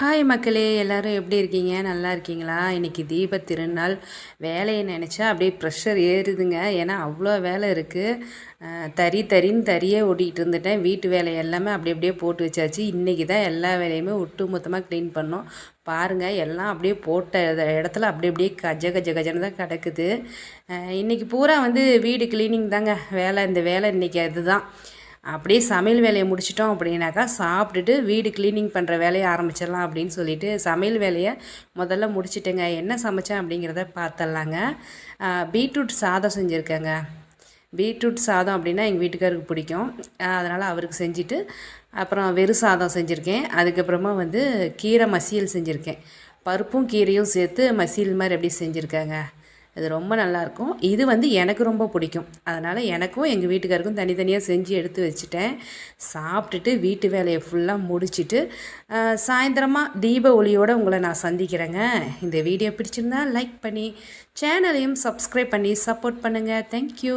Hi மக்களே. எல்லோரும் எப்படி இருக்கீங்க? நல்லா இருக்கீங்களா? இன்றைக்கி தீப திருநாள். வேலையை நினச்சா அப்படியே ப்ரெஷர் ஏறுதுங்க. ஏன்னா அவ்வளோ வேலை இருக்குது தறி தறின்னு தறியே ஓட்டிகிட்டு இருந்துட்டேன். வீட்டு வேலை எல்லாமே அப்படி அப்படியே போட்டு வச்சாச்சு. இன்றைக்கி தான் எல்லா வேலையுமே ஒட்டு மொத்தமாக க்ளீன் பண்ணோம். பாருங்கள் எல்லாம் அப்படியே போட்ட இடத்துல அப்படி அப்படியே கஜ கஜ கஜன்னு தான் கிடக்குது. இன்றைக்கி பூரா வந்து வீடு க்ளீனிங் தாங்க. வேலை இந்த வேலை இன்றைக்கி அதுதான். அப்படியே சமையல் வேலையை முடிச்சிட்டோம் அப்படின்னாக்கா சாப்பிட்டுட்டு வீடு க்ளீனிங் பண்ணுற வேலையை ஆரம்பிச்சிடலாம் அப்படின்னு சொல்லிட்டு சமையல் வேலையை முதல்ல முடிச்சிட்டேங்க. என்ன சமைச்சேன் அப்படிங்கிறத பார்த்துடலாங்க. பீட்ரூட் சாதம் செஞ்சுருக்கேங்க. பீட்ரூட் சாதம் அப்படின்னா எங்கள் வீட்டுக்காருக்கு பிடிக்கும். அதனால் அவருக்கு செஞ்சுட்டு அப்புறம் வெறும் சாதம் செஞ்சுருக்கேன். அதுக்கப்புறமா வந்து கீரை மசியல் செஞ்சுருக்கேன். பருப்பும் கீரையும் சேர்த்து மசியல் மாதிரி எப்படி செஞ்சுருக்காங்க. அது ரொம்ப நல்லாயிருக்கும் இது வந்து எனக்கு ரொம்ப பிடிக்கும். அதனால் எனக்கும் எங்கள் வீட்டுக்காருக்கும் தனித்தனியாக செஞ்சு எடுத்து வச்சுட்டேன். சாப்பிட்டுட்டு வீட்டு வேலையை ஃபுல்லாக முடிச்சுட்டு சாயந்தரமாக தீப ஒளியோடு உங்களை நான் சந்திக்கிறேங்க. இந்த வீடியோ பிடிச்சிருந்தா லைக் பண்ணி சேனலையும் சப்ஸ்கிரைப் பண்ணி சப்போர்ட் பண்ணுங்கள் தேங்க்யூ